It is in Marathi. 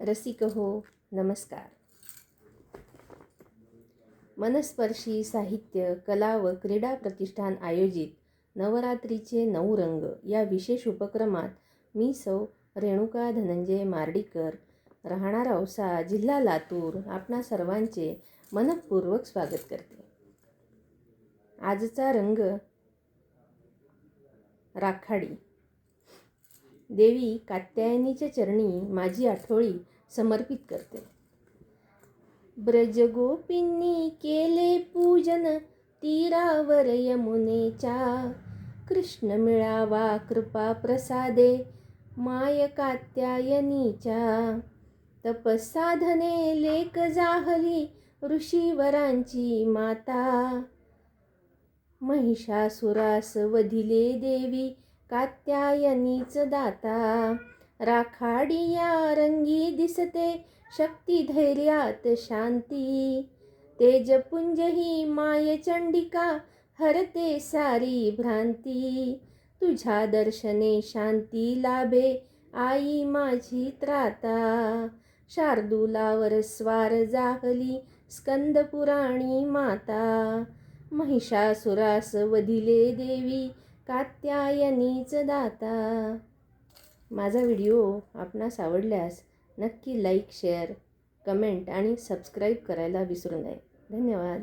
रसिक हो नमस्कार. मनस्पर्शी साहित्य कला व क्रीडा प्रतिष्ठान आयोजित नवरात्रीचे नऊ रंग या विशेष उपक्रमात मी सौ रेणुका धनंजय मार्डीकर राहणार औसा जिल्हा लातूर आपणा सर्वांचे मनपूर्वक स्वागत करते. आजचा रंग राखाडी. देवी कात्यायनीच्या चरणी माझी आठवळी समर्पित करते. ब्रजगोपींनी केले पूजन तीरावर यमुनेच्या कृष्ण मिळावा कृपा प्रसादे माय कात्यायनीच्या. तपसाधने लेक जाहली ऋषीवरांची माता. महिषासुरास वधिले देवी कात्यायनीच दाता राखाडिया रंगी दिसते शक्ती धैर्यात शांती. तेजपुंज ही माय चंडिका हरते सारी भ्रांती. तुझ्या दर्शने शांती लाभे आई माझी त्राता. शार्दूलावर स्वार जाहली स्कंदपुराणी माता. महिषासुरास वधिले देवी कात्यायनीच दाता माझा व्हिडिओ आपणास आवडल्यास नक्की लाईक शेअर कमेंट आणि सबस्क्राईब करायला विसरू नये. धन्यवाद.